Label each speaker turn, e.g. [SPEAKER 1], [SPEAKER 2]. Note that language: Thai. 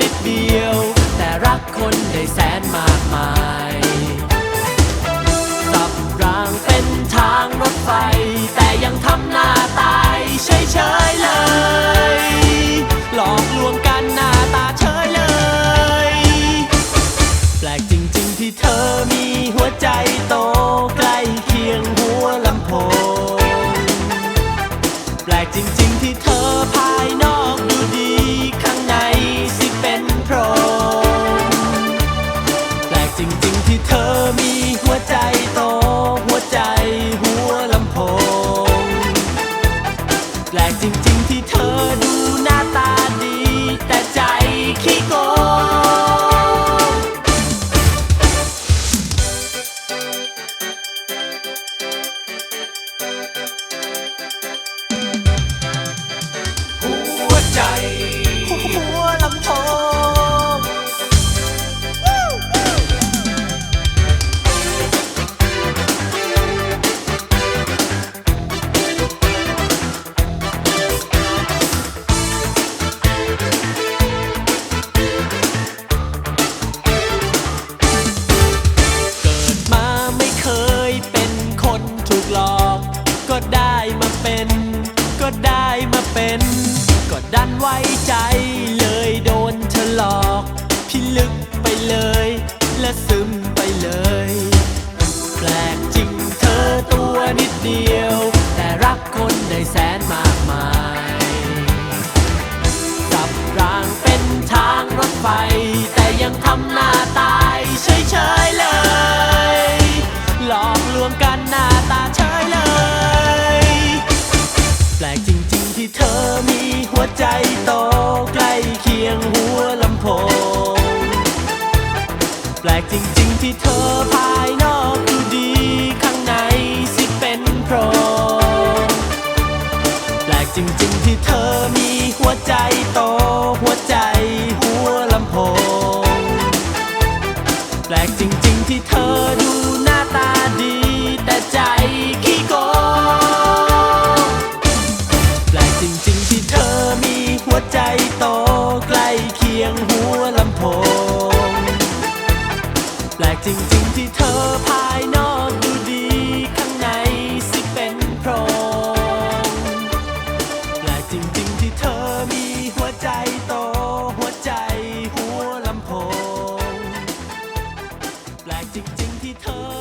[SPEAKER 1] นิดเดียว แต่รักคนได้แสนมากมายสับรางเป็นทางรถไฟ แต่ยังทำหน้าตายเฉย ก็ดันไว้ใจเลยโดนเธอหลอก พี่ลึกไปเลย และซึมไปเลย แปลกจริงเธอตัวนิดเดียว แต่รักคนได้แสนมากมายสับรางเป็นทางรถไฟ แต่ยังทำหน้าตายเฉยๆเลย หลอกลวงกันหน้าตาเฉยเลย แปลกจริง ๆที่เธอ วใจโตใกล้เคียงหัวลำโพง แปลกจริง ๆ ที่เธอภายนอกดูดีข้างในสิเป็นพรแปลกจริง ๆ ที่เธอมีหัวใจโตหัวใจหัวลำโพง แปลกจริง ๆ ที่เธอ 静静的她